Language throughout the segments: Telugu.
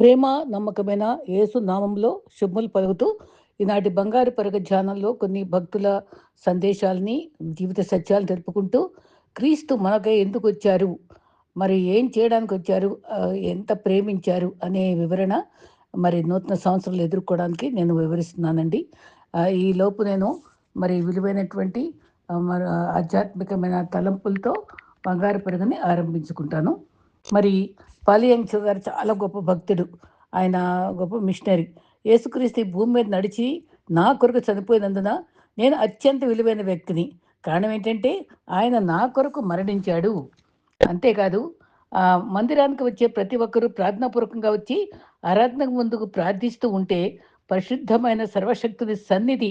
ప్రేమ నమ్మకమైన యేసు నామంలో శుభములు పలుకుతూ ఈనాటి బంగారు పరగ ధ్యానంలో కొన్ని భక్తుల సందేశాలని జీవిత సత్యాలు తెలుపుకుంటూ క్రీస్తు మనకై ఎందుకు వచ్చారు? మరి ఏం చేయడానికి వచ్చారు? ఎంత ప్రేమించారు? అనే వివరణ మరి నూతన సంవత్సరాలు ఎదుర్కోవడానికి నేను వివరిస్తున్నానండి. ఈలోపు ఈ లోపు నేను మరి విలువైనటువంటి మరి ఆధ్యాత్మికమైన తలంపులతో బంగారు పరుగుని ఆరంభించుకుంటాను. మరి పాలియంచు గారు చాలా గొప్ప భక్తుడు. ఆయన గొప్ప మిషనరీ. యేసుక్రీస్తు భూమి మీద నడిచి నా కొరకు చనిపోయినందున నేను అత్యంత విలువైన వ్యక్తిని. కారణం ఏంటంటే ఆయన నా కొరకు మరణించాడు. అంతేకాదు మందిరానికి వచ్చే ప్రతి ఒక్కరూ ప్రార్థనాపూర్వకంగా వచ్చి ఆరాధనకు ముందుకు ప్రార్థిస్తూ ఉంటే పరిశుద్ధమైన సర్వశక్తుని సన్నిధి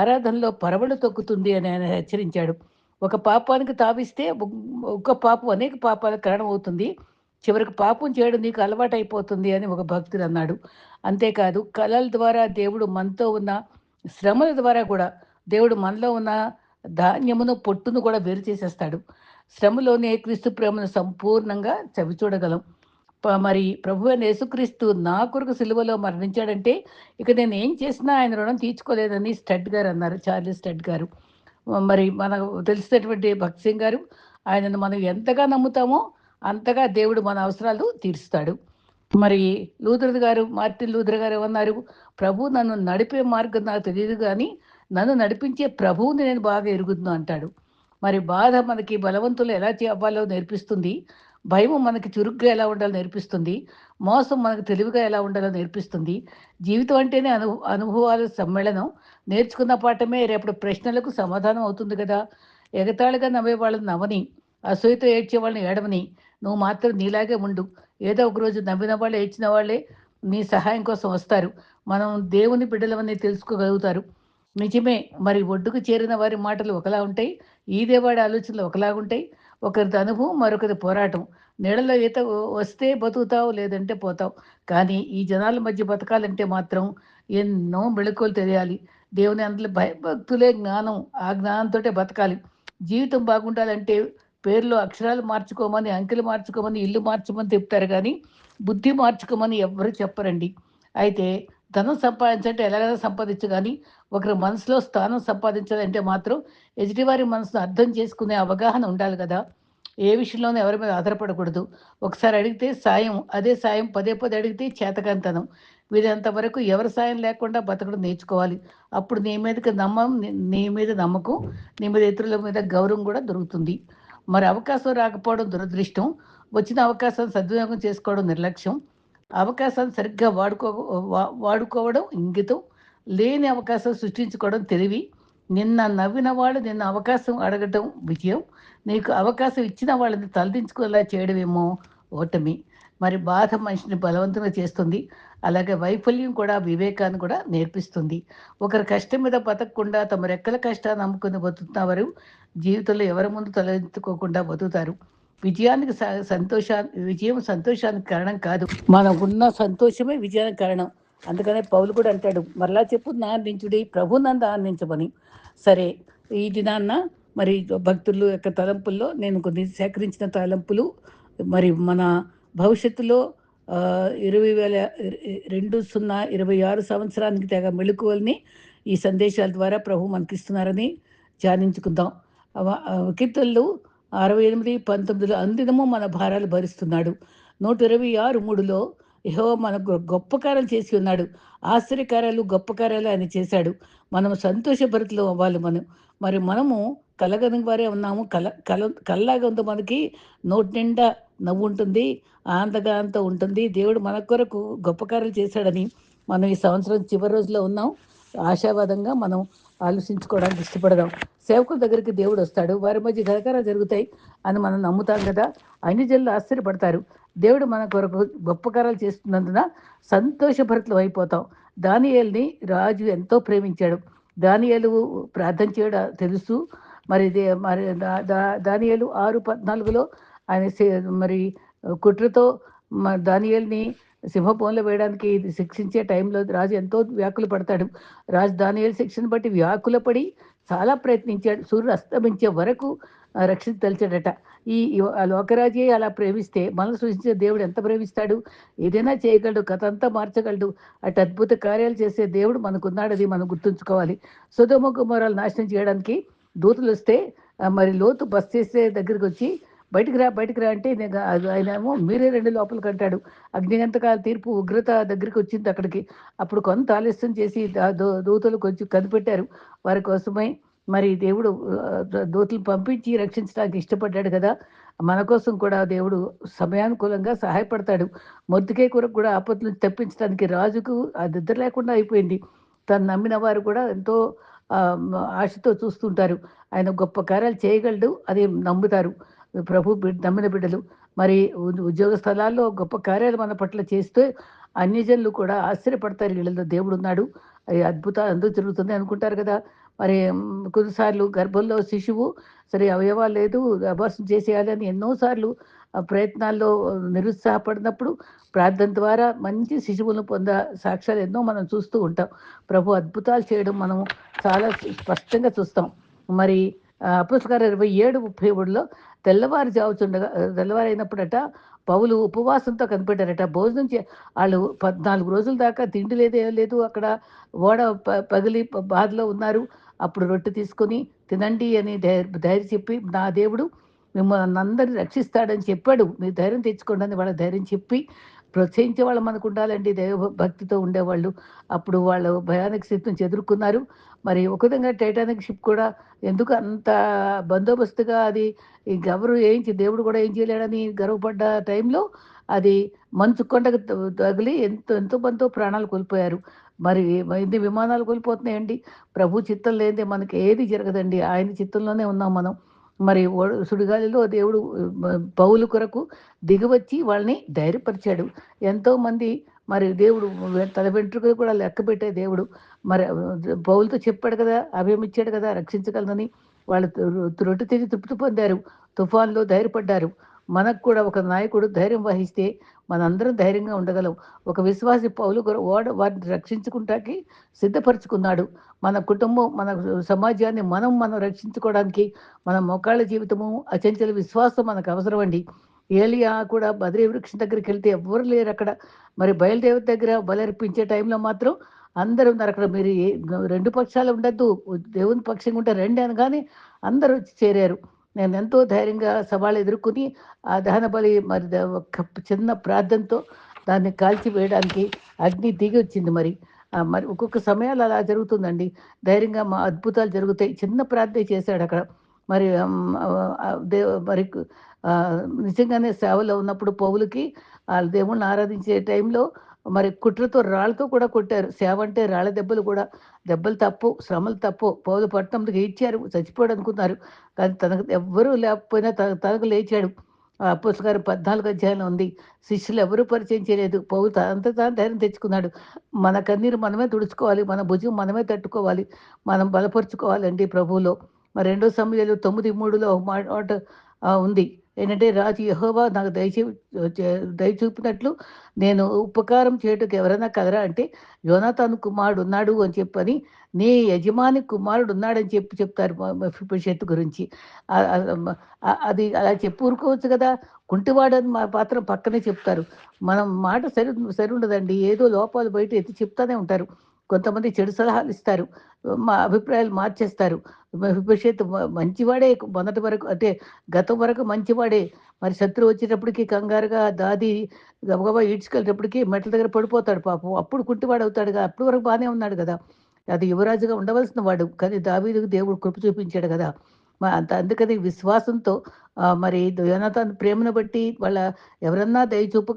ఆరాధనలో పరవళ్ళు తొక్కుతుంది అని ఆయన హెచ్చరించాడు. ఒక పాపానికి తావిస్తే ఒక పాపం అనేక పాపాలకు కారణం అవుతుంది చివరికి పాపం చేయడం నీకు అలవాటు అయిపోతుంది అని ఒక భక్తుడు అన్నాడు. అంతేకాదు కళల ద్వారా దేవుడు మనతో ఉన్న శ్రమల ద్వారా కూడా దేవుడు మనలో ఉన్న ధాన్యమును పొట్టును కూడా వేరు చేసేస్తాడు. శ్రమలోనే క్రీస్తు ప్రేమను సంపూర్ణంగా చవి చూడగలం. ప- మరి ప్రభు అయిన యేసుక్రీస్తు నా కొరకు సిలువలో మరణించాడంటే ఇక నేను ఏం చేసినా ఆయన రుణం తీర్చుకోలేదని స్టడ్ గారు అన్నారు చార్లీ స్టడ్ గారు. మరి మనకు తెలిసినటువంటి భక్త్ సింగ్ గారు ఆయనను మనం ఎంతగా నమ్ముతామో అంతగా దేవుడు మన అవసరాలు తీరుస్తాడు. మరి లూథర్ గారు మార్టిన్ లూథర్ గారు ఏమన్నారు? ప్రభు నన్ను నడిపే మార్గం నాకు తెలియదు కానీ నన్ను నడిపించే ప్రభువుని నేను బాగా ఎరుగుతున్నా అంటాడు. మరి బాధ మనకి బలవంతులు ఎలా అవ్వాలో నేర్పిస్తుంది. భయం మనకి చురుగ్గా ఎలా ఉండాలో నేర్పిస్తుంది. మోసం మనకు తెలివిగా ఎలా ఉండాలో నేర్పిస్తుంది. జీవితం అంటేనే అను అనుభవాల సమ్మేళనం. నేర్చుకున్న పాఠమే రేపటి ప్రశ్నలకు సమాధానం అవుతుంది కదా. ఎగతాళిగా నవ్వే వాళ్ళని నవ్వని అసూయతో ఏడ్చే వాళ్ళని ఏడవని నువ్వు మాత్రం నీలాగే ఉండు. ఏదో ఒక రోజు నవ్విన వాళ్ళు ఏడ్చిన వాళ్ళే నీ సహాయం కోసం వస్తారు. మనం దేవుని బిడ్డలవన్నీ తెలుసుకోగలుగుతారు. నిజమే మరి ఒడ్డుకు చేరిన వారి మాటలు ఒకలా ఉంటాయి. ఈదేవాడి ఆలోచనలు ఒకలాగుంటాయి. ఒకరిది అనుభవం మరొకరి పోరాటం. నీడలో ఈత వస్తే బతుకుతావు లేదంటే పోతావు. కానీ ఈ జనాల మధ్య బతకాలంటే మాత్రం ఎన్నో మెళుకువలు తెలియాలి. దేవుని అందులో భయభక్తులే జ్ఞానం. ఆ జ్ఞానంతోటే బతకాలి. జీవితం బాగుండాలంటే పేర్లు అక్షరాలు మార్చుకోమని అంకెలు మార్చుకోమని ఇల్లు మార్చుకోమని చెప్తారు కానీ బుద్ధి మార్చుకోమని ఎవరు చెప్పరండి. అయితే ధనం సంపాదించంటే ఎలాగైనా సంపాదించు కానీ ఒకరి మనసులో స్థానం సంపాదించాలంటే మాత్రం ఎదుటివారి మనసును అర్థం చేసుకునే అవగాహన ఉండాలి కదా. ఏ విషయంలోనూ ఎవరి మీద ఆధారపడకూడదు. ఒకసారి అడిగితే సాయం అదే సాయం పదే పదే అడిగితే చేతకంతనం వీరంత వరకు ఎవరి సాయం లేకుండా బతకడం నేర్చుకోవాలి. అప్పుడు నీ మీదకి నమ్మం నీ- మీద నమ్మకం నీ మీద ఇతరుల మీద గౌరవం కూడా దొరుకుతుంది. మరి అవకాశం రాకపోవడం దురదృష్టం. వచ్చిన అవకాశాన్ని సద్వినియోగం చేసుకోవడం నిర్లక్ష్యం. అవకాశాన్ని సరిగ్గా వాడుకో వా- వాడుకోవడం ఇంగితం. లేని అవకాశం సృష్టించుకోవడం తెలివి. నిన్న నవ్విన వాళ్ళు నిన్న అవకాశం అడగటం విజయం. నీకు అవకాశం ఇచ్చిన వాళ్ళని తలదించుకునేలా చేయడమేమో ఓటమి. మరి బాధ మనిషిని బలవంతంగా చేస్తుంది. అలాగే వైఫల్యం కూడా వివేకాన్ని కూడా నేర్పిస్తుంది. ఒకరి కష్టం మీద బతకకుండా తమ రెక్కల కష్టాన్ని నమ్ముకుని బతుకుతున్నవారు జీవితంలో ఎవరి ముందు తలెత్తుకోకుండా బతుకుతారు. విజయానికి స- సంతోషా విజయం సంతోషానికి కారణం కాదు. మనం ఉన్న సంతోషమే విజయానికి కారణం. అందుకనే పౌలు కూడా అంటాడు మరలా చెప్పు నా అందించుడి ప్రభు నంద ఆనందించమని. సరే ఈ దినాన్న మరి భక్తులు యొక్క తలంపుల్లో నేను కొన్ని సేకరించిన తలంపులు మరి మన భవిష్యత్తులో ఇరవై వేల రెండు సున్నా ఇరవై ఆరు సంవత్సరానికి తెగ మెళుకువల్ని ఈ సందేశాల ద్వారా ప్రభు మనకిస్తున్నారని ధ్యానించుకుందాం. కీర్తనలు అరవై ఎనిమిది పంతొమ్మిదిలో అందినము మన భారాలు భరిస్తున్నాడు. నూట ఇరవై ఆరు మూడులో యహో మనకు గొప్ప కార్యాలు చేసి ఉన్నాడు. ఆశ్చర్యకార్యాలు గొప్ప కార్యాలు ఆయన చేశాడు. మనం సంతోషభరితలు అవ్వాలి మనం. మరి మనము కలగని వారే ఉన్నాము. కల కల కల్లాగా ఉంది మనకి. నోటి నిండా నవ్వు ఉంటుంది. ఆనందగా ఉంటుంది. దేవుడు మన కొరకు గొప్ప కార్యాలు చేశాడని మనం ఈ సంవత్సరం చివరి రోజులో ఉన్నాం. ఆశావాదంగా మనం ఆలోచించుకోవడానికి ఇష్టపడదాం. సేవకుల దగ్గరికి దేవుడు వస్తాడు. వారి మధ్య ఘనకారాలు జరుగుతాయి అని మనం నమ్ముతాం కదా. అన్ని జనులు ఆశ్చర్యపడతారు. దేవుడు మన కొరకు గొప్ప కార్యాలు చేస్తున్నందున సంతోషభరితలు అయిపోతాం. దానియేల్ని రాజు ఎంతో ప్రేమించాడు. దానియేలు ప్రార్థన చేయడం తెలుసు. మరి దే- మరి దా- దానియేలు ఆరు పద్నాలుగులో ఆయన మరి కుట్రతో మ- దానియేల్ని సింహభవనంలో వేయడానికి ఇది శిక్షించే టైంలో రాజు ఎంతో వ్యాకులు పడతాడు. రాజు దానియేలు శిక్షను బట్టి వ్యాకుల పడి చాలా ప్రయత్నించాడు. సూర్యుడు అస్తమించే వరకు రక్షణ రక్షించదలిచాడట ఈ ఆ లోకరాజే అలా ప్రేమిస్తే మనం సృష్టించే దేవుడు ఎంత ప్రేమిస్తాడు? ఏదైనా చేయగలడు కథ అంతా మార్చగలడు. అటు అద్భుత కార్యాలు చేసే దేవుడు మనకున్నాడు అది మనం గుర్తుంచుకోవాలి. సుధమ కుమారాలు నాశనం చేయడానికి దూతలు వస్తే మరి లోతు బస్ చేసే దగ్గరికి వచ్చి బయటికి రా బయటికి రా అంటే నేను ఆయన ఏమో మీరే రెండు లోపలికి అంటాడు. అగ్నిగంతకాల తీర్పు ఉగ్రత దగ్గరికి వచ్చింది అక్కడికి. అప్పుడు కొంత ఆలస్యం చేసి దూతలు కొంచెం కనిపెట్టారు. వారి కోసమై మరి దేవుడు దూతలు పంపించి రక్షించడానికి ఇష్టపడ్డాడు కదా. మన కోసం కూడా దేవుడు సమయానుకూలంగా సహాయపడతాడు. మొద్దుకే కొరకు కూడా ఆపత్తుల నుంచి తప్పించడానికి రాజుకు అది నిద్ర లేకుండా అయిపోయింది. తను నమ్మిన వారు కూడా ఎంతో ఆశతో చూస్తుంటారు. ఆయన గొప్ప కార్యాలు చేయగలడు అది నమ్ముతారు. ప్రభు నమ్మిన బిడ్డలు. మరి ఉద్యోగ స్థలాల్లో గొప్ప కార్యాలు మన పట్ల చేస్తే అన్యజనులు కూడా ఆశ్చర్యపడతారు. వీళ్ళలో దేవుడు ఉన్నాడు అది అద్భుతాలు అందరూ జరుగుతుంది అనుకుంటారు కదా. మరి కొన్నిసార్లు గర్భంలో శిశువు సరే అవయవాలు లేదు అభాసం చేసేయాలి అని ఎన్నోసార్లు ప్రయత్నాల్లో నిరుత్సాహపడినప్పుడు ప్రార్థన ద్వారా మంచి శిశువులను పొంద సాక్ష్యాలు ఎన్నో మనం చూస్తూ ఉంటాం. ప్రభు అద్భుతాలు చేయడం మనం చాలా స్పష్టంగా చూస్తాం. మరి అపుస్కార ఇరవై ఏడు ముప్పై మూడులో తెల్లవారు జావుచుండగా తెల్లవారు అయినప్పుడట పౌలు ఉపవాసంతో కనిపెట్టారట. భోజనం చే వాళ్ళు పద్నాలుగు రోజుల దాకా తిండి లేదు ఏం లేదు అక్కడ ఓడ ప- పగిలి బాధలో ఉన్నారు. అప్పుడు రొట్టె తీసుకొని తినండి అని ధైర్యం చెప్పి నా దేవుడు మిమ్మల్ని అందరిని రక్షిస్తాడని చెప్పాడు. మీరు ధైర్యం తెచ్చుకోండి అని వాళ్ళ ధైర్యం చెప్పి ప్రోత్సహించే వాళ్ళు మనకు ఉండాలండి దైవ భక్తితో ఉండేవాళ్ళు. అప్పుడు వాళ్ళు భయానక స్థితిని ఎదుర్కొన్నారు. మరి ఒక విధంగా టైటానిక్ షిప్ కూడా ఎందుకు అంత బందోబస్తుగా అది ఈ గవరు ఏంచి దేవుడు కూడా ఏం చేయలేడని గర్వపడ్డ టైంలో అది మంచు కొండకు తగిలి ఎంతో ఎంతో మందో ప్రాణాలు కోల్పోయారు. మరి ఎన్ని విమానాలు కోల్పోతున్నాయండి? ప్రభు చిత్తం లేనిదే మనకి ఏది జరగదండి. ఆయన చిత్తంలోనే ఉన్నాం మనం. మరి సుడిగాలిలో దేవుడు పౌలు కొరకు దిగివచ్చి వాళ్ళని ధైర్యపరిచాడు. ఎంతోమంది మరి దేవుడు తల వెంట్రుకలు కూడా లెక్క పెట్టే దేవుడు. మరి పౌలతో చెప్పాడు కదా అభయం ఇచ్చాడు కదా రక్షించగలనని. వాళ్ళు రొట్టె తిరిగి తృప్తి పొందారు తుఫాన్లో ధైర్యపడ్డారు. మనకు కూడా ఒక నాయకుడు ధైర్యం వహిస్తే మనందరం ధైర్యంగా ఉండగలం. ఒక విశ్వాసి పౌలు ఓడ వారిని రక్షించుకుంటాకి సిద్ధపరచుకున్నాడు. మన కుటుంబం మన సమాజాన్ని మనం మనం రక్షించుకోవడానికి మన మోకాళ్ళ జీవితము అచంచల విశ్వాసం మనకు అవసరం అండి ఏలియా కూడా బద్రీ వృక్షం దగ్గరికి వెళ్తే ఎవ్వరు లేరు అక్కడ. మరి బయలుదేవత దగ్గర బలర్పించే టైంలో మాత్రం అందరూ ఉన్నారు అక్కడ. మీరు రెండు పక్షాలు ఉండద్దు దేవుని పక్షంగా ఉంటే రండి అనగానే అందరూ వచ్చి చేరారు. నేను ఎంతో ధైర్యంగా సవాళ్ళు ఎదుర్కొని ఆ దహన బలి మరి ద- ఒక చిన్న ప్రార్థనతో దాన్ని కాల్చి వేయడానికి అగ్ని దిగి వచ్చింది మరి. మరి ఒక్కొక్క సమయాలు అలా జరుగుతుందండి. ధైర్యంగా మా అద్భుతాలు జరుగుతాయి. చిన్న ప్రార్థన చేశాడు అక్కడ. మరి దే మరి నిజంగానే సేవలో ఉన్నప్పుడు పౌలకి వాళ్ళ దేవుణ్ణి ఆరాధించే టైంలో మరి కుట్రతో రాళ్ళతో కూడా కొట్టారు. సేవ అంటే రాళ్ళ దెబ్బలు కూడా దెబ్బలు తప్పు శ్రమలు తప్పు. పౌలు పట్టణంకి ఇచ్చారు చచ్చిపోయాడు అనుకున్నారు కానీ తనకు ఎవ్వరూ లేకపోయినా తన తనకు లేచాడు. అప్పస్ గారు పద్నాలుగు అధ్యాయంలో ఉంది. శిష్యులు ఎవరూ పరిచయం చేయలేదు. పౌలు తనంత తాను ధైర్యం తెచ్చుకున్నాడు. మన కన్నీరు మనమే తుడుచుకోవాలి. మన భుజం మనమే తట్టుకోవాలి. మనం బలపరుచుకోవాలండి ప్రభువులో. మరి రెండో సమయంలో తొమ్మిది మూడులో మాట ఉంది. ఏంటంటే రాజు యహోవా నాకు దయచూ దయ చూపినట్లు నేను ఉపకారం చేయటకు ఎవరైనా కదరా అంటే యోనాథాన్ కుమారుడు ఉన్నాడు అని చెప్పని నీ యజమాని కుమారుడు ఉన్నాడని చెప్పి చెప్తారు మెఫిబోషెత్ గురించి. అది అలా చెప్పి ఊరుకోవచ్చు కదా? కుంటివాడు అని మా పాత్ర పక్కనే చెప్తారు. మనం మాట సరి సరి ఉండదండి. ఏదో లోపాలు బయట ఎత్తి చెప్తానే ఉంటారు. కొంతమంది చెడు సలహాలు ఇస్తారు. మా అభిప్రాయాలు మార్చేస్తారు. భవిష్యత్తు మంచివాడే మొదటి వరకు అంటే గతం వరకు మంచివాడే. మరి శత్రువు వచ్చేటప్పటికి కంగారుగా దాది గబగబా ఈడ్చుకెళ్ళేటప్పటికి మెట్ల దగ్గర పడిపోతాడు పాపం. అప్పుడు కుంటివాడు అవుతాడు కదా. అప్పుడు వరకు బాగానే ఉన్నాడు కదా. అది యువరాజుగా ఉండవలసిన వాడు. కానీ దావీదుకు దేవుడు కృప చూపించాడు కదా. అంత అందుకని విశ్వాసంతో మరి యోనాథాన్ ప్రేమను బట్టి వాళ్ళ ఎవరన్నా దయ చూపు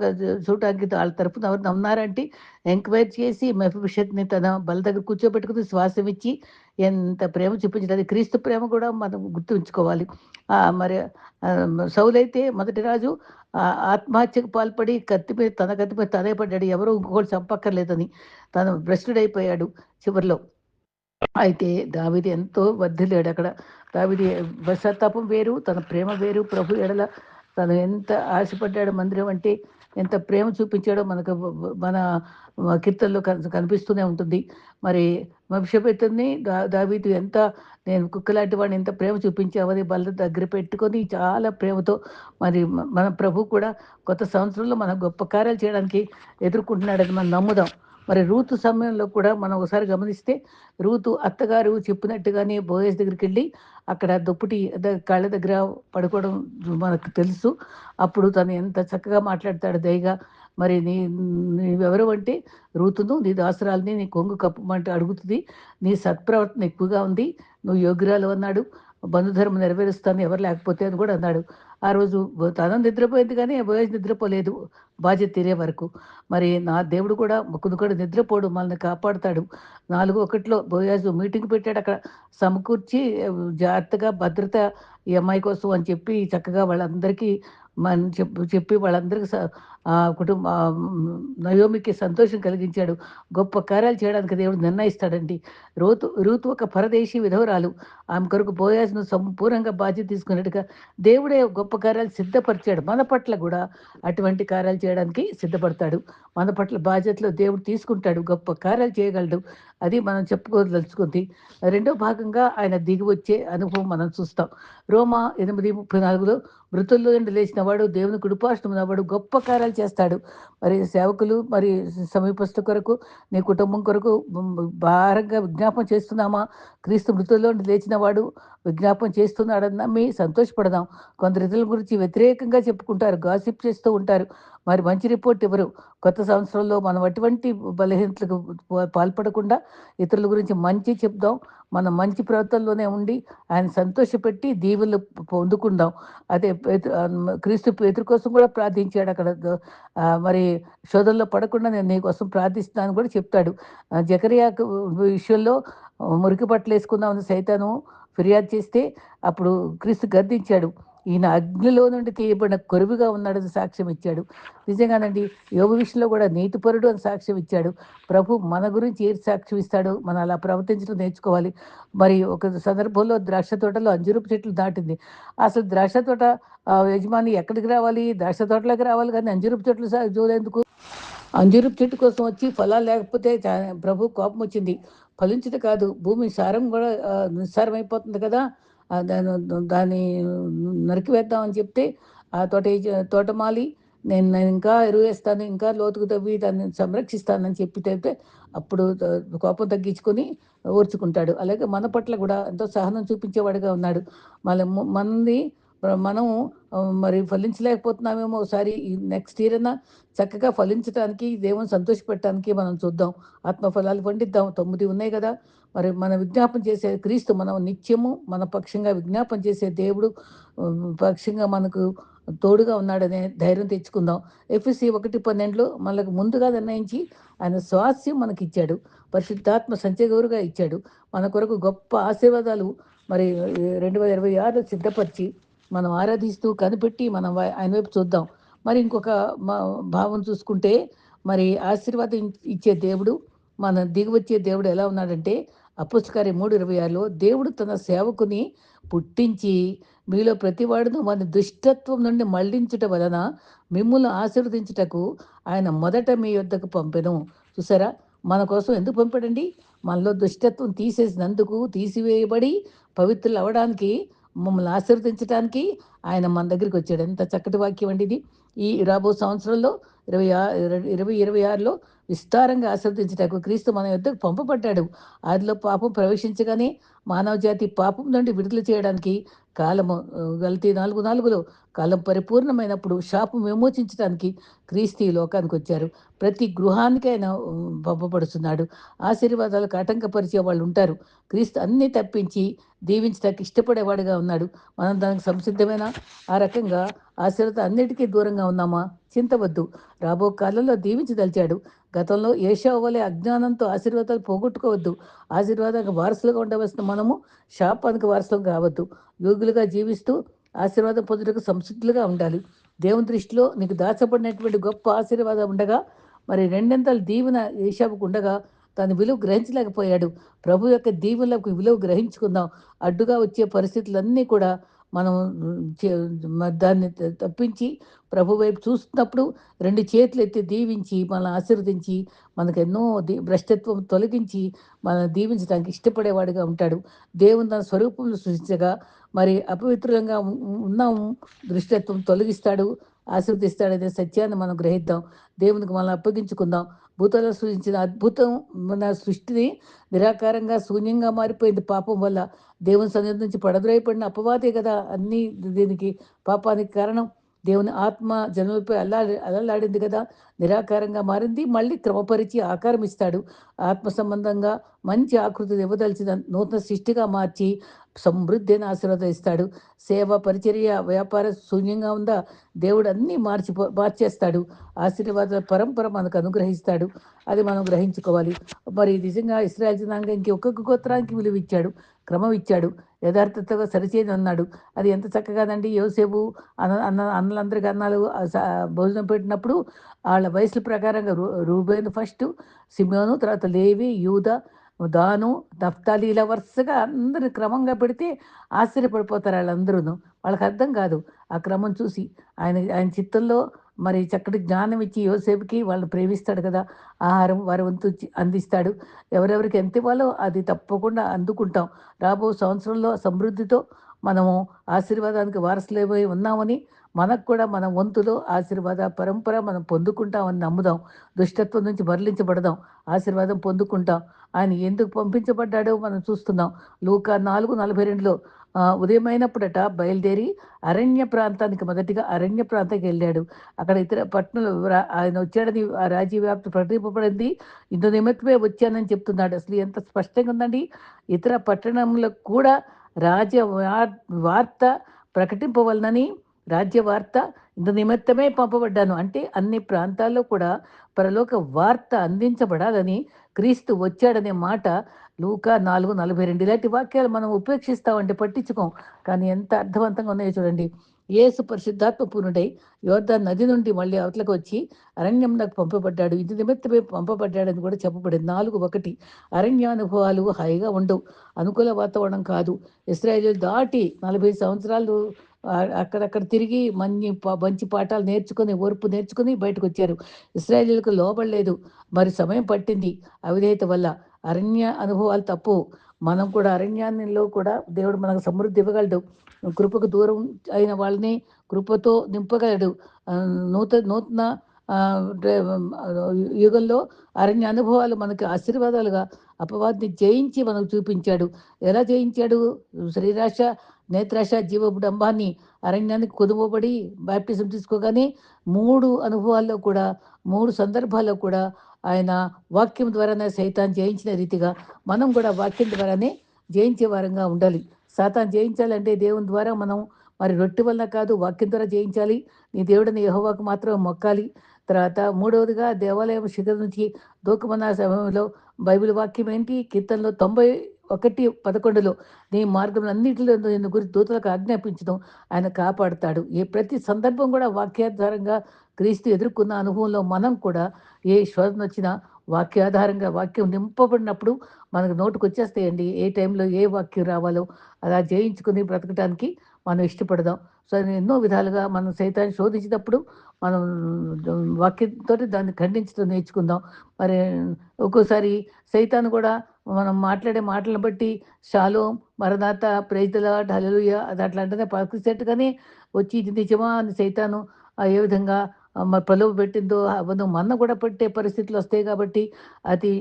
చూడటానికి వాళ్ళ తరఫున ఎవరు ఉన్నారంటే ఎంక్వైర్ చేసి మెఫిషత్ని తన బల దగ్గర కూర్చోబెట్టుకుని శ్వాసం ఇచ్చి ఎంత ప్రేమ చూపించడం అది క్రీస్తు ప్రేమ కూడా మనం గుర్తుంచుకోవాలి. మరి సౌలైతే మొదటి రాజు ఆత్మహత్యకు పాల్పడి కత్తి మీద తన కత్తి మీద తనే పడ్డాడు. ఎవరో ఇంకొకటి చంపక్కర్లేదని తను భ్రష్టుడైపోయాడు చివరిలో. అయితే దావిది ఎంతో వర్ధిల్లాడు అక్కడ. దావిది పశ్చాత్తాపం వేరు తన ప్రేమ వేరు. ప్రభు ఎడల తను ఎంత ఆశపడ్డాడు మందిరం అంటే ఎంత ప్రేమ చూపించాడో మనకు మన కీర్తనలో కనిపిస్తూనే ఉంటుంది. మరి మభిషపెత్తుని దా దావీదు ఎంత నేను కుక్కలాంటి వాడిని ఎంత ప్రేమ చూపించావని బల్ల దగ్గర పెట్టుకొని చాలా ప్రేమతో మరి మన ప్రభు కూడా కొత్త సంవత్సరంలో మన గొప్ప కార్యాలు చేయడానికి ఎదుర్కొంటున్నాడని మనం నమ్ముదాం. మరి రూతు సమయంలో కూడా మనం ఒకసారి గమనిస్తే రూతు అత్తగారు చెప్పినట్టుగానే బోయస్ దగ్గరికి వెళ్ళి అక్కడ దుప్పటి కాళ్ళ దగ్గర పడుకోవడం మనకు తెలుసు. అప్పుడు తను ఎంత చక్కగా మాట్లాడతాడు దయగా మరి నీ నీవెవరు అంటే రూతును నీ దాసరాలని నీ కొంగు కప్పమంటే అడుగుతుంది. నీ సత్ప్రవర్తన ఎక్కువగా ఉంది. నువ్వు యోగ్యురాలు అన్నాడు. బంధుధర్మం నెరవేరుస్తాను ఎవరు లేకపోతే అని కూడా అన్నాడు. ఆ రోజు తనం నిద్రపోయింది కానీ బోయజ్ నిద్రపోలేదు బాధ్యత తీరే వరకు. మరి నా దేవుడు కూడా ముక్కును కూడా నిద్రపోడు మనల్ని కాపాడుతాడు. నాలుగు ఒకటిలో బోయాజు మీటింగ్ పెట్టాడు అక్కడ సమకూర్చి జాగ్రత్తగా భద్రత ఈ అమ్మాయి కోసం అని చెప్పి చక్కగా వాళ్ళందరికీ మన చెప్పు చెప్పి వాళ్ళందరికీ ఆ కుటుంబ నయోమికి సంతోషం కలిగించాడు. గొప్ప కార్యాలు చేయడానికి దేవుడు నిర్ణయిస్తాడండి. రూతు రూతు ఒక పరదేశీ విధవరాలు. ఆమె కొరకు బోయాజ్ను సంపూర్ణంగా బాధ్యత తీసుకున్నట్టుగా దేవుడే గొప్ప కార్యాలు సిద్ధపరిచాడు. మన పట్ల కూడా అటువంటి కార్యాలు చేయడానికి సిద్ధపడతాడు. మన పట్ల బాధ్యతలు దేవుడు తీసుకుంటాడు. గొప్ప కార్యాలు చేయగలడు. అది మనం చెప్పుకోదలుచుకుంది. రెండో భాగంగా ఆయన దిగి వచ్చే అనుభవం మనం చూస్తాం. రోమా ఎనిమిది ముప్పై నాలుగులో మృతుల్లో నుండి లేచిన వాడు దేవుని కుడిపాష్టం వాడు గొప్ప కార్యాలు చేస్తాడు. మరి సేవకులు మరి సమీపస్థ కొరకు నీ కుటుంబం కొరకు భారంగా విజ్ఞాపం చేస్తున్నామా? క్రీస్తు మృతుల్లో లేచిన వాడు విజ్ఞాపం చేస్తున్నాడన్న మీ సంతోషపడదాం. కొందరు ఇతరుల గురించి వ్యతిరేకంగా చెప్పుకుంటారు గాసిప్ చేస్తూ ఉంటారు. మరి మంచి రిపోర్ట్ ఇవ్వరు. కొత్త సంవత్సరంలో మనం అటువంటి బలహీనతలకు పాల్పడకుండా ఇతరుల గురించి మంచి చెప్దాం. మన మంచి ప్రవర్తనలోనే ఉండి ఆయన సంతోషపెట్టి దీవులు పొందుకుందాం. అదే క్రీస్తు పేతురు కోసం కూడా ప్రార్థించాడు అక్కడ. మరి శోధనలో పడకుండా నేను నీ కోసం ప్రార్థిస్తున్నాను కూడా చెప్తాడు. జకరియా విషయంలో మురికి పట్టలు వేసుకుందామని సైతాను ఫిర్యాదు చేస్తే అప్పుడు క్రీస్తు గద్దించాడు. ఈయన అగ్నిలో నుండి తీయబడిన కొరువుగా ఉన్నాడని సాక్ష్యం ఇచ్చాడు. నిజంగానండి యోగ విషయంలో కూడా నీతిపరుడు అని సాక్ష్యం ఇచ్చాడు. ప్రభు మన గురించి ఏది సాక్ష్యం ఇస్తాడో మనం అలా ప్రవర్తించడం నేర్చుకోవాలి. మరి ఒక సందర్భంలో ద్రాక్ష తోటలో అంజురూపు చెట్లు దాటింది అసలు ద్రాక్ష తోట యజమాని ఎక్కడికి రావాలి? ద్రాక్ష తోటలోకి రావాలి కానీ అంజురూపు చెట్లు చూడేందుకు అంజురూపు చెట్టు కోసం వచ్చి ఫలాలు లేకపోతే ప్రభు కోపం వచ్చింది. ఫలించదు కాదు భూమి సారం కూడా నిస్సారం అయిపోతుంది కదా? దాన్ని నరికివేద్దామని చెప్తే ఆ తోట తోటమాలి నేను నేను ఇంకా ఎరువేస్తాను ఇంకా లోతుకు తవ్వి దాన్ని సంరక్షిస్తానని చెప్పి చెప్తే అప్పుడు కోపం తగ్గించుకొని ఓర్చుకుంటాడు అలాగే మన పట్ల కూడా ఎంతో సహనం చూపించేవాడుగా ఉన్నాడు. మళ్ళీ మనది మనం మరి ఫలించలేకపోతున్నామేమో ఒకసారి నెక్స్ట్ ఇయర్ అయినా చక్కగా ఫలించడానికి దేవుని సంతోషపెట్టడానికి మనం చూద్దాం. ఆత్మఫలాలు పండిద్దాం. తొమ్మిది ఉన్నాయి కదా. మరి మన విజ్ఞాపన చేసే క్రీస్తు మనం నిత్యము మన పక్షంగా విజ్ఞాపన చేసే దేవుడు పక్షంగా మనకు తోడుగా ఉన్నాడనే ధైర్యం తెచ్చుకుందాం. ఎఫ్ఎస్సి ఒకటి పన్నెండులో మనకు ముందుగా నిర్ణయించి ఆయన స్వాస్యం మనకి ఇచ్చాడు పరిశుద్ధాత్మ సంచగౌరుగా ఇచ్చాడు. మన కొరకు గొప్ప ఆశీర్వాదాలు మరి రెండు వేల ఇరవై ఆరులో సిద్ధపరిచి మనం ఆరాధిస్తూ కనిపెట్టి మనం ఆయన వైపు చూద్దాం. మరి ఇంకొక భావం చూసుకుంటే మరి ఆశీర్వాదం ఇచ్చే దేవుడు మన దిగువచ్చే దేవుడు ఎలా ఉన్నాడంటే అపుస్కారి మూడు ఇరవై ఆరులో దేవుడు తన సేవకుని పుట్టించి మీలో ప్రతివాడును మన దుష్టత్వం నుండి మళ్ళించుట వలన మిమ్మల్ని ఆశీర్వదించుటకు ఆయన మొదట మీ యొద్దకు పంపెను. చూసారా? మన కోసం ఎందుకు పంపాడండి? మనలో దుష్టత్వం తీసేసినందుకు తీసివేయబడి పవిత్రులు అవడానికి మమ్మల్ని ఆశీర్వదించడానికి ఆయన మన దగ్గరికి వచ్చాడు. ఎంత చక్కటి వాక్యం అండి ఇది. ఈ రాబో సంవత్సరంలో ఇరవై ఇరవై ఇరవై ఆరులో విస్తారంగా ఆశీర్వదించటకు క్రీస్తు మన యుద్ధకు పంపబడ్డాడు. ఆదిలో పాపం ప్రవేశించగానే మానవ జాతి పాపం నుండి విడుదల చేయడానికి కాలము గల్తీ నాలుగు నాలుగులో కాలం పరిపూర్ణమైనప్పుడు శాపం విమోచించడానికి క్రీస్తు లోకానికి వచ్చారు. ప్రతి గృహానికి ఆయన పంపబడుతున్నాడు. ఆశీర్వాదాలకు ఆటంకపరిచే వాళ్ళు ఉంటారు. క్రీస్తు అన్నీ తప్పించి దీవించడానికి ఇష్టపడేవాడుగా ఉన్నాడు. మనం దానికి సంసిద్ధమైన? ఆ రకంగా ఆశీర్వాదం అన్నిటికీ దూరంగా ఉన్నామా? చింతవద్దు రాబో కాలంలో దీవించదలిచాడు. గతంలో ఏషావలే అజ్ఞానంతో ఆశీర్వాదాలు పోగొట్టుకోవద్దు. ఆశీర్వాదానికి వారసులుగా ఉండవలసిన మనము శాపానికి వారసులు కావద్దు. యోగులుగా జీవిస్తూ ఆశీర్వాదం పొందుటకు సంసిద్ధులుగా ఉండాలి. దేవుని దృష్టిలో నీకు దాచబడినటువంటి గొప్ప ఆశీర్వాదం ఉండగా మరి రెండింతలు దీవెన ఏషాపుకు ఉండగా తన విలువ గ్రహించలేకపోయాడు. ప్రభు యొక్క దీవులకు విలువ గ్రహించుకుందాం. అడ్డుగా వచ్చే పరిస్థితులన్నీ కూడా మనం దాన్ని తప్పించి ప్రభు వైపు చూస్తున్నప్పుడు రెండు చేతులు ఎత్తి దీవించి మనల్ని ఆశీర్వదించి మనకు ఎన్నో దీ భ్రష్టత్వం తొలగించి మనం దీవించడానికి ఇష్టపడేవాడిగా ఉంటాడు. దేవుని తన స్వరూపంలో సృష్టించగా మరి అపవిత్రంగా ఉన్నాము దృష్టత్వం తొలగిస్తాడు ఆశీర్వదిస్తాడనే సత్యాన్ని మనం గ్రహిద్దాం. దేవునికి మనం అప్పగించుకుందాం. భూతాలు సృష్టించిన అద్భుతం మన సృష్టిని నిరాకారంగా శూన్యంగా మారిపోయింది పాపం వల్ల. దేవుని సన్నిధి నుంచి పడద్రోయపడిన అపవాదే కదా అన్ని దీనికి పాపానికి కారణం. దేవుని ఆత్మ జనులపై అల్లాడి అల్లలాడింది కదా నిరాకారంగా మారింది మళ్ళీ క్రమపరిచి ఆకారం ఇస్తాడు. ఆత్మ సంబంధంగా మంచి ఆకృతి ఇవ్వదలిచిన నూతన సృష్టిగా మార్చి సమృద్ధిని ఆశీర్వదిస్తాడు. ఇస్తాడు సేవ పరిచర్య వ్యాపార శూన్యంగా ఉందా దేవుడు అన్నీ మార్చి మార్చేస్తాడు. ఆశీర్వాద పరంపర మనకు అనుగ్రహిస్తాడు. అది మనం గ్రహించుకోవాలి. మరి నిజంగా ఇస్రాయల్ జనాంగానికి ఒక్కొక్క గోత్రానికి విలువ ఇచ్చాడు క్రమం ఇచ్చాడు యథార్థతగా సరిచేది అన్నాడు. అది ఎంత చక్కగాదండి యోసేపు అన్న అన్న అన్నలందరికీ అన్నాలు భోజనం పెట్టినప్పుడు వాళ్ళ వయసుల ప్రకారంగా రూ రూబేను ఫస్ట్ సిమియోను తర్వాత లేవి యూద దాను దఫ్తాలి ఇలా వరుసగా అందరు క్రమంగా పెడితే ఆశ్చర్యపడిపోతారు వాళ్ళందరూ వాళ్ళకి అర్థం కాదు ఆ క్రమం చూసి. ఆయన ఆయన చిత్తంలో మరి చక్కటి జ్ఞానం ఇచ్చి యోసేపుకి వాళ్ళు ప్రేమిస్తాడు కదా ఆహారం వారి వంతు అందిస్తాడు. ఎవరెవరికి ఎంత ఇవ్వాలో అది తప్పకుండా అందుకుంటాం. రాబో సంవత్సరంలో సమృద్ధితో మనము ఆశీర్వాదానికి వారసులేమై ఉన్నామని మనకు కూడా మన వంతులో ఆశీర్వాద పరంపర మనం పొందుకుంటామని నమ్ముదాం. దుష్టత్వం నుంచి మరలించబడదాం. ఆశీర్వాదం పొందుకుంటాం. ఆయన ఎందుకు పంపించబడ్డాడో మనం చూస్తున్నాం. లూకా నాలుగు నలభై రెండులో ఉదయమైనప్పుడట బయలుదేరి అరణ్య ప్రాంతానికి మొదటిగా అరణ్య ప్రాంతానికి వెళ్ళాడు. అక్కడ ఇతర పట్టణంలో ఆయన వచ్చాడని ఆ రాజ్యవ్యాప్తి ప్రకటింపబడింది. ఇందు నిమిత్తమే వచ్చానని చెప్తున్నాడు. అసలు ఎంత స్పష్టంగా ఉందండి. ఇతర పట్టణంలో కూడా రాజ్య వార్త ప్రకటింపవలనని రాజ్య వార్త ఇందు నిమిత్తమే పంపబడ్డాను. అంటే అన్ని ప్రాంతాల్లో కూడా పరలోక వార్త అందించబడాలని క్రీస్తు వచ్చాడనే మాట లూకా నాలుగు నలభై రెండు ఇలాంటి వాక్యాలు మనం ఉపేక్షిస్తామంటే పట్టించుకోం. కానీ ఎంత అర్థవంతంగా ఉన్నాయో చూడండి. యేసు పరిశుద్ధాత్మ పూర్ణుడై యోర్దా నది నుండి మళ్ళీ అవతలకు వచ్చి అరణ్యంలోకి పంపబడ్డాడు. ఇది నిమిత్తమే పంపబడ్డాడని కూడా చెప్పబడింది. నాలుగు ఒకటి. అరణ్యానుభవాలు హాయిగా ఉండవు అనుకూల వాతావరణం కాదు. ఇస్రాయేల్ దాటి నలభై సంవత్సరాలు అక్కడక్కడ తిరిగి మంచి మంచి పాఠాలు నేర్చుకుని ఓర్పు నేర్చుకుని బయటకు వచ్చారు ఇస్రాయేలీలకు లోబడలేదు. మరి సమయం పట్టింది. అవిధేయత వల్ల అరణ్య అనుభవాలు తప్పు. మనం కూడా అరణ్యాన్నిలో కూడా దేవుడు మనకు సమృద్ధి ఇవ్వగలడు. కృపకు దూరం అయిన వాళ్ళని కృపతో నింపగలడు. నూతన నూతన యుగంలో అరణ్య అనుభవాలు మనకి ఆశీర్వాదాలుగా అపవాదిని జయించి మనకు చూపించాడు. ఎలా జయించాడు? శ్రీరాశ నేత్రాశ జీవబుడంబాన్ని అరణ్యానికి కొదువబడి బ్యాప్టిజం తీసుకోగానే మూడు అనుభవాల్లో కూడా మూడు సందర్భాల్లో కూడా ఆయన వాక్యం ద్వారానే సైతాన్ జయించిన రీతిగా మనం కూడా వాక్యం ద్వారానే జయించే వారంగా ఉండాలి. సాతాన్ జయించాలంటే దేవుని ద్వారా మనం మరి రొట్టె వల్ల కాదు వాక్యం ద్వారా జయించాలి. నీ దేవుడిని యహోవాకు మాత్రం మొక్కాలి. తర్వాత మూడవదిగా దేవాలయం శిఖరం నుంచి దూకమన్న సమయంలో బైబిల్ వాక్యం ఏంటి? కీర్తనలో తొంభై ఒకటి పదకొండులో నీ మార్గం అన్నింటిలో గురి గురించి దూతలకు ఆజ్ఞాపించడం ఆయన కాపాడుతాడు. ఏ ప్రతి సందర్భం కూడా వాక్యాధారంగా క్రీస్తు ఎదుర్కొన్న అనుభవంలో మనం కూడా ఏ శోధన వచ్చినా వాక్యాధారంగా వాక్యం నింపబడినప్పుడు మనకు నోటుకు వచ్చేస్తాయండి ఏ టైంలో ఏ వాక్యం రావాలో అలా జయించుకుని బ్రతకడానికి మనం ఇష్టపడదాం. సో ఎన్నో విధాలుగా మనం సైతాన్ని శోధించినప్పుడు మనం వాక్యంతో దాన్ని ఖండించడం నేర్చుకుందాం. మరి ఒక్కోసారి సైతాన్ కూడా మనం మాట్లాడే మాటలను బట్టి షాలో మరణాత ప్రైతుల హలలుయ అది అట్లాంటిదే కానీ వచ్చి ఇది నిజమా అని సైతాను ఏ విధంగా మరి ప్రలోభ పెట్టిందో అవను మన్న కూడా పెట్టే పరిస్థితులు వస్తాయి కాబట్టి అతి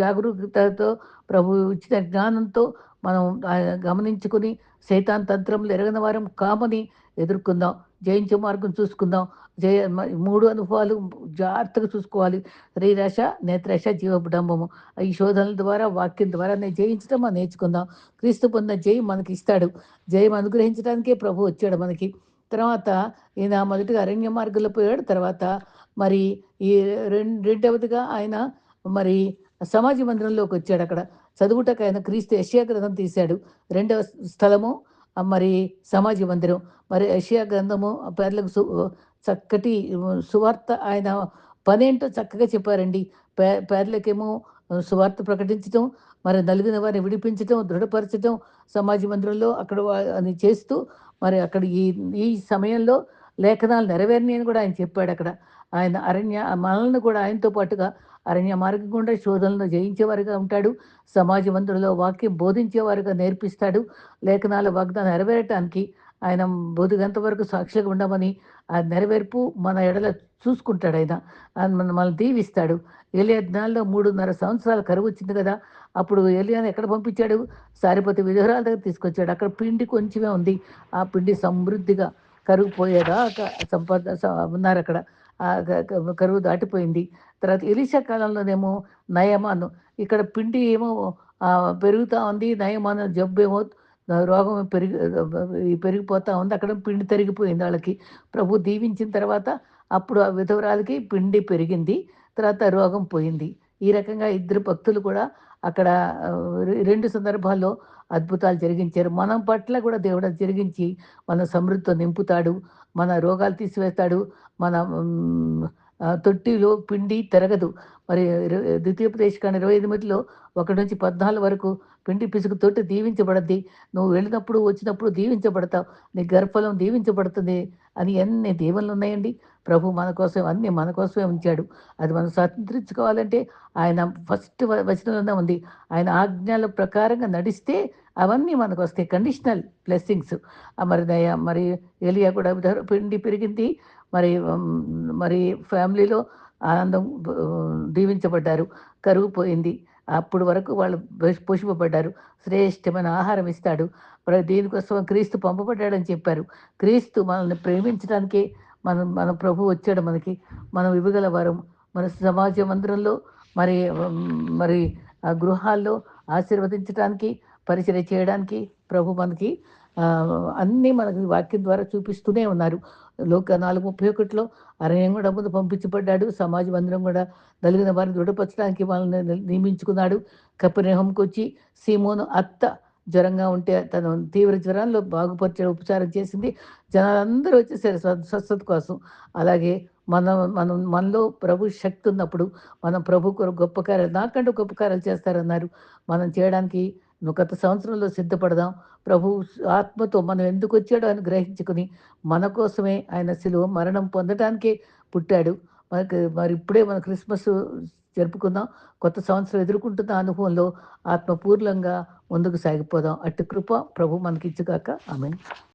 జాగరూకతతో ప్రభు ఇచ్చిన జ్ఞానంతో మనం గమనించుకుని సైతాన్ తంత్రంలో ఎరగని వారం కామని ఎదుర్కొందాం. జయించే మార్గం చూసుకుందాం. జయ మూడు అనుభవాలు జాగ్రత్తగా చూసుకోవాలి. శ్రీరాశ నేత్రశ జీవబుడంబము. ఈ శోధనల ద్వారా వాక్యం ద్వారా నేను జయించడం మనం నేర్చుకుందాం. క్రీస్తు పొందిన జయం మనకి ఇస్తాడు. జయం అనుగ్రహించడానికే ప్రభు వచ్చాడు మనకి. తర్వాత ఈయన మొదటిగా అరణ్య మార్గంలో పోయాడు. తర్వాత మరి ఈ రెం- రెండవదిగా ఆయన మరి సమాజ మందిరంలోకి వచ్చాడు అక్కడ. చదువుటకు ఆయన క్రీస్తు యశ్యా గ్రంథం తీశాడు. రెండవ స్థలము మరి సమాజ మందిరం. మరి యెషయా గ్రంథము పేర్లకు సు చక్కటి సువార్త ఆయన పనేంటో చక్కగా చెప్పారండి. పే పేర్లకేమో సువార్త ప్రకటించడం మరి నలిగిన వారిని విడిపించడం దృఢపరచడం సమాజ మందిరంలో అక్కడ అని చేస్తూ మరి అక్కడ ఈ ఈ సమయంలో లేఖనాలు నెరవేరినాయని కూడా ఆయన చెప్పాడు అక్కడ ఆయన అరణ్య మనల్ని కూడా ఆయనతో పాటుగా అరణ్య మార్గం గుండా శోధనలు జయించేవారుగా ఉంటాడు. సమాజ మందులలో వాక్యం బోధించేవారుగా నేర్పిస్తాడు. లేఖనాల వాగ్దానం నెరవేరటానికి ఆయన బోధగంత వరకు సాక్షిగా ఉండమని ఆ నెరవేర్పు మన ఎడల చూసుకుంటాడు ఆయన. ఆయన మన మనల్ని దీవిస్తాడు. ఏలియా దినాల్లో మూడున్నర సంవత్సరాలు కరువు వచ్చింది కదా అప్పుడు ఏలియాని ఎక్కడ పంపించాడు? సారిపతి విధురాల దగ్గర తీసుకొచ్చాడు. అక్కడ పిండి కొంచెమే ఉంది. ఆ పిండి సమృద్ధిగా కరువు పోయేదాకా సంపద స- ఉన్నారు అక్కడ. ఆ కరువు దాటిపోయింది. తర్వాత ఎలిషా కాలంలోనేమో నయమాను. ఇక్కడ పిండి ఏమో పెరుగుతూ ఉంది నయమాను జబ్బు ఏమో రోగం పెరిగి పెరిగిపోతూ ఉంది అక్కడ పిండి తరిగిపోయింది వాళ్ళకి. ప్రభు దీవించిన తర్వాత అప్పుడు ఆ విధవరాలకి పిండి పెరిగింది తర్వాత రోగం పోయింది. ఈ రకంగా ఇద్దరు భక్తులు కూడా అక్కడ రెండు సందర్భాల్లో అద్భుతాలు జరిగించారు. మనం పట్ల కూడా దేవుడు జరిగించి మన సమృద్ధితో నింపుతాడు మన రోగాలు తీసివేస్తాడు మన తొట్టిలో పిండి తిరగదు. మరి ఇర- ద్వితీయోపదేశకాండ ఇరవై ఎనిమిదిలో ఒకటి నుంచి పద్నాలుగు వరకు పిండి పిసుకు తోటి దీవించబడద్ది. నువ్వు వెళ్ళినప్పుడు వచ్చినప్పుడు దీవించబడతావు. నీ గర్భఫలం దీవించబడుతుంది అని ఎన్ని దీవెనలు ఉన్నాయండి? ప్రభు మన కోసం అన్ని మన కోసమే ఉంచాడు. అది మనం స్వతంత్రించుకోవాలంటే ఆయన ఫస్ట్ వచనంలోనే ఉంది. ఆయన ఆజ్ఞల ప్రకారంగా నడిస్తే అవన్నీ మనకు వస్తాయి. Conditional blessings. మరి దయ- మరి ఎలియా కూడా పిండి పెరిగింది. మరి మరి ఫ్యామిలీలో ఆనందం దీవించబడ్డారు. కరువు పోయింది. అప్పుడు వరకు వాళ్ళు పోషింపబడ్డారు. శ్రేష్టమైన ఆహారం ఇస్తాడు. మరి దీనికోసం క్రీస్తు పంపబడ్డాడని చెప్పారు. క్రీస్తు మనల్ని ప్రేమించడానికే మనం మన ప్రభు వచ్చాడు మనకి. మనం ఇవ్వగల వరం. మన సమాజ మందిరంలో మరి మరి ఆ గృహాల్లో ఆశీర్వదించడానికి పరిచయం చేయడానికి ప్రభు మనకి అన్నీ మనకు వాక్యం ద్వారా చూపిస్తూనే ఉన్నారు. లోక నాలుగు ముప్పై ఒకటిలో అరణ్యం కూడా ముందు పంపించబడ్డాడు సమాజ అందరం కూడా నలిగిన వారిని దృఢపరచడానికి వాళ్ళని నియమించుకున్నాడు. కపిరేహంకి వచ్చి సీమోను అత్త జ్వరంగా ఉంటే తను తీవ్ర జ్వరంలో బాగుపరిచే ఉపచారం చేసింది. జనాలందరూ వచ్చేసారు స్వస్థత కోసం. అలాగే మన మనం మనలో ప్రభు శక్తి ఉన్నప్పుడు మనం ప్రభు గొప్ప కార్యాలు నాకంటే గొప్ప కార్యాలు చేస్తారన్నారు. మనం చేయడానికి గత సంవత్సరంలో సిద్ధపడదాం. ప్రభు ఆత్మతో మనం ఎందుకు వచ్చాడో అని గ్రహించుకుని మన కోసమే ఆయన సిలువ మరణం పొందటానికే పుట్టాడు. మనకి మరి ఇప్పుడే మన క్రిస్మస్ జరుపుకుందాం. కొత్త సంవత్సరం ఎదుర్కొంటున్న అనుభవంలో ఆత్మపూర్ణంగా ముందుకు సాగిపోదాం. అట్టి కృప ప్రభు మనకిచ్చుగాక. ఆమె